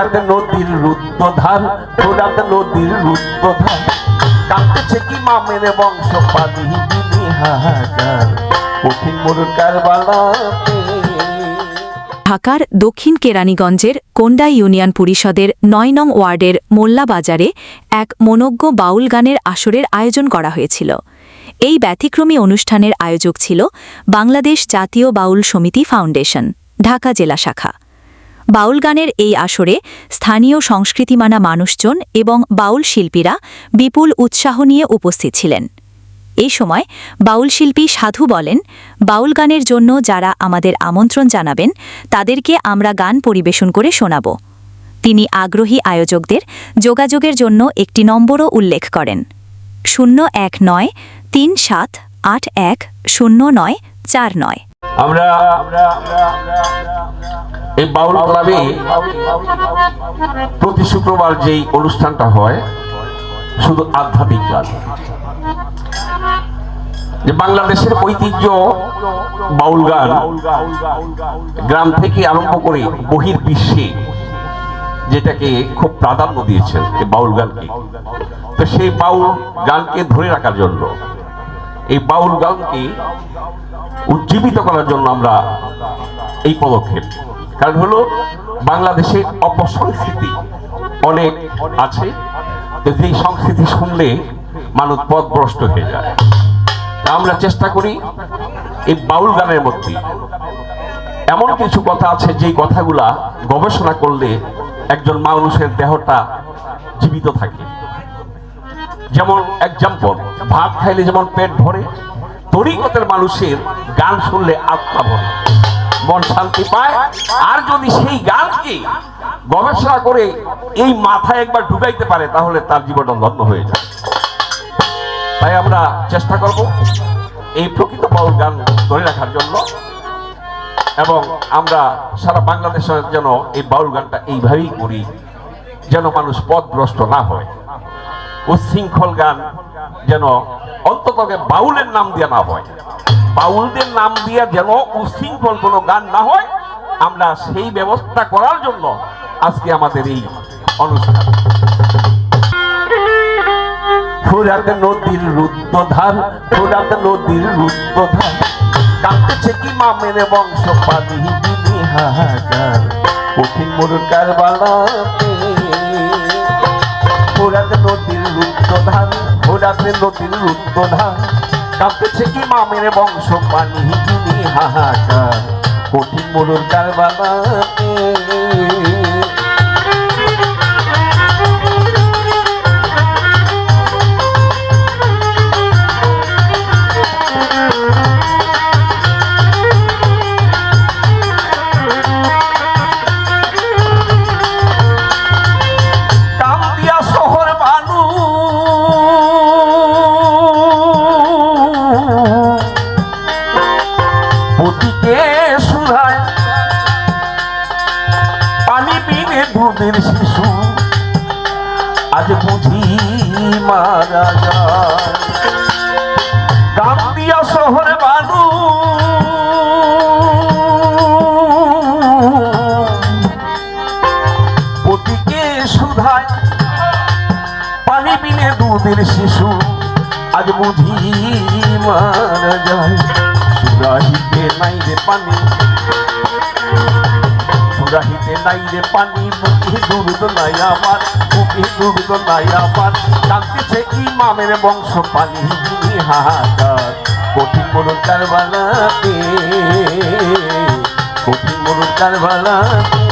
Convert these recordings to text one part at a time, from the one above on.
ফোরাত নদীর রুদ্রধার ফোরাত নদীর রুদ্রধার কাঁদতেছে কি মামের বংশ হাহাকার? কঠিন বালাতে ঢাকার দক্ষিণ কেরানীগঞ্জের কোন্ডা ইউনিয়ন পরিষদের নয় নং ওয়ার্ডের মোল্লা বাজারে এক মনজ্ঞ বাউল গানের আসরের আয়োজন করা হয়েছিল। এই ব্যতিক্রমী অনুষ্ঠানের আয়োজক ছিল বাংলাদেশ জাতীয় বাউল সমিতি ফাউন্ডেশন, ঢাকা জেলা শাখা। বাউল গানের এই আসরে স্থানীয় সংস্কৃতিমানা মানুষজন এবং বাউল শিল্পীরা বিপুল উৎসাহ নিয়ে উপস্থিত ছিলেন। এই সময় বাউল শিল্পী সাধু বলেন, বাউল গানের জন্য যারা আমাদের আমন্ত্রণ জানাবেন, তাদেরকে আমরা গান পরিবেশন করে শোনাব। তিনি আগ্রহী আয়োজকদের যোগাযোগের জন্য একটি নম্বরও উল্লেখ করেন। শূন্য এক নয় তিন সাত আট এক শূন্য নয় চার নয়। আমরা এই বাউল ক্লাবে প্রতি শুক্রবার যেই অনুষ্ঠানটা হয়, শুধু আধ্যাত্মিক গান যে বাংলাদেশের ঐতিহ্য বাউল গান গ্রাম থেকে আরম্ভ করে বহির বিশ্বে যেটাকে খুব প্রাধান্য দিয়েছেন এই বাউল গানকে। তো সেই বাউল গানকে ধরে রাখার জন্য, এই বাউল গানকে উজ্জীবিত করার জন্য আমরা এই পদক্ষেপ। কারণ হলো বাংলাদেশের অপসংস্কৃতি অনেক আছে। যেই সংস্কৃতি শুনলে মানুষ পথভ্রষ্ট হয়ে যায়। আমরা চেষ্টা করি এই বাউল গানের মধ্যে। এমন কিছু কথা আছে যেই কথাগুলা গবেষণা করলে একজন মানুষের দেহটা জীবিত থাকে। যেমন এক্সাম্পল ভাত খাইলে যেমন পেট ভরে, তরিকতের মানুষের গান শুনলে আত্মা ভরে। মন শান্তি পায়। আর যদি সেই গানকে গবেষণা করে এই মাথায় একবার ঢুকাইতে পারে, তাহলে তার জীবনটা ধন্য হয়ে যায়। তাই আমরা চেষ্টা করব এই প্রকৃত বাউল গান ধরে রাখার জন্য। এবং আমরা সারা বাংলাদেশের যেন এই বাউল গানটা এইভাবেই করি, যেন মানুষ পথভ্রষ্ট না হয়। উচ্ছৃঙ্খল গান যেন অন্তত বাউলের নাম দিয়ে না হয়। বাউলদের নাম দিয়ে যেন উচ্ছৃঙ্খল কোনো গান না হয়, আমরা সেই ব্যবস্থা করার জন্য আজকে আমাদের এই অনুষ্ঠান। ফুরাত নদীর রুদ্রধার ফুরাত নদীর রুদ্রধার কাঁদতেছে কি মামের বংশ দিদি হাহাকার কঠিন মুরুকার বালাতে ফোরাত নদীর রুদ্রধার ফোরাত নদীর রুদ্রধার কাঁপতেছে কি মামের বংশ পানি হাহাকার। কঠিন মরুর কারবালাতে বুঝি মারা যায়। কামদিয়া শহর বানু পতিকে সুধায় পানি বিনে দুধের শিশু, আজ বুঝি মারা যায়। সুরাহিতে নাই রে পানি সুরাহিতে নাই রে পানি মুখে দুর্গ নাই আমার মুখে দুর্গ নাই আমার কি ইমামের বংশ পানি হাহাকার কঠিন মরুর কারবালাতে কঠিন মরুর কারবালাতে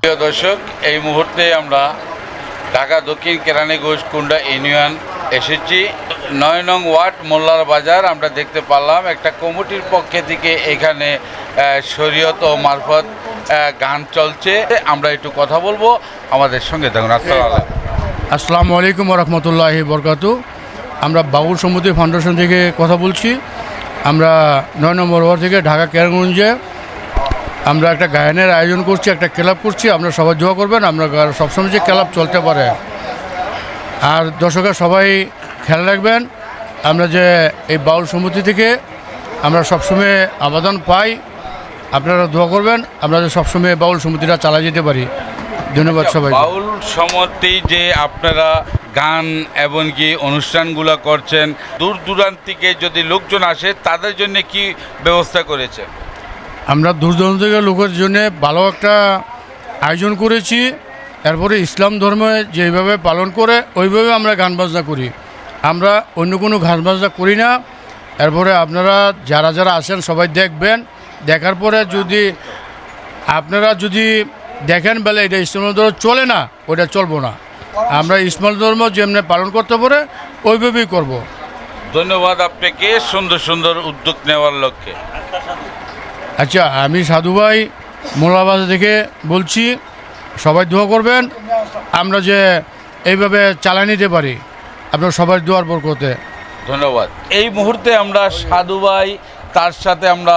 প্রিয় দর্শক, এই মুহূর্তে আমরা ঢাকা দক্ষিণ কেরানীগঞ্জ কুন্ডা ইউনিয়ন এসেছি। নয় নং ওয়ার্ড মোল্লার বাজার, আমরা দেখতে পারলাম একটা কমিটির পক্ষে থেকে এখানে শরীয়ত ও মারফত গান চলছে। আমরা একটু কথা বলব আমাদের সঙ্গে। দেখুন, আসসালাম আসসালামু আলাইকুম রহমতুল্লাহ বরকাত আমরা বাবুল সমুদ্রী ফাউন্ডেশন থেকে কথা বলছি। আমরা নয় নম্বর ওয়ার্ড থেকে ঢাকা কেরাগঞ্জে আমরা একটা গায়নের আয়োজন করছি একটা ক্লাব করছি আমরা সবাই দোয়া করবেন আমরা সবসময় যে ক্লাব চলতে পারে। আর দর্শকের সবাই খেয়াল রাখবেন আমরা যে এই বাউল সমিতি থেকে আমরা সবসময় আবেদন পাই আপনারা দোয়া করবেন আমরা যে সবসময় বাউল সমিতিটা চালা যেতে পারি। ধন্যবাদ সবাই বাউল সমিতি যে আপনারা গান এবং কি অনুষ্ঠানগুলো করছেন দূর দূরান্ত থেকে যদি লোকজন আসে তাদের জন্য কি ব্যবস্থা করেছে আমরা দূর দূরান্ত থেকে লোকের জন্য ভালো একটা আয়োজন করেছি। এরপরে ইসলাম ধর্মে যেভাবে পালন করে, ওইভাবে আমরা গান বাজনা করি। আমরা অন্য কোনো গান বাজনা করি না। এরপরে আপনারা যারা যারা আসেন সবাই দেখবেন। দেখার পরে যদি আপনারা যদি দেখেন বেলে এটা ইসলাম ধর্ম চলে না, ওইটা চলবো না। আমরা ইসলাম ধর্ম যেমনি পালন করতে পারে, ওইভাবেই করব। ধন্যবাদ আপনাকে সুন্দর সুন্দর উদ্যোগ নেওয়ার লক্ষ্যে। আচ্ছা আমি সাধু ভাই থেকে বলছি, সবাই দোয়া করবেন। আমরা যে এইভাবে চালিয়ে নিতে পারি, আপনার সবাই দোয়ার বরকতে। ধন্যবাদ। এই মুহূর্তে আমরা সাধু ভাই, তার সাথে আমরা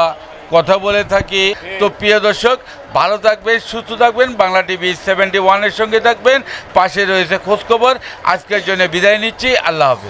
কথা বলে থাকি। তো প্রিয় দর্শক, ভালো থাকবেন, সুস্থ থাকবেন। বাংলা টিভি সেভেন্টি ওয়ানের সঙ্গে থাকবেন। পাশে রয়েছে খোঁজখবর। আজকের জন্য বিদায় নিচ্ছি। আল্লাহ হাফেজ।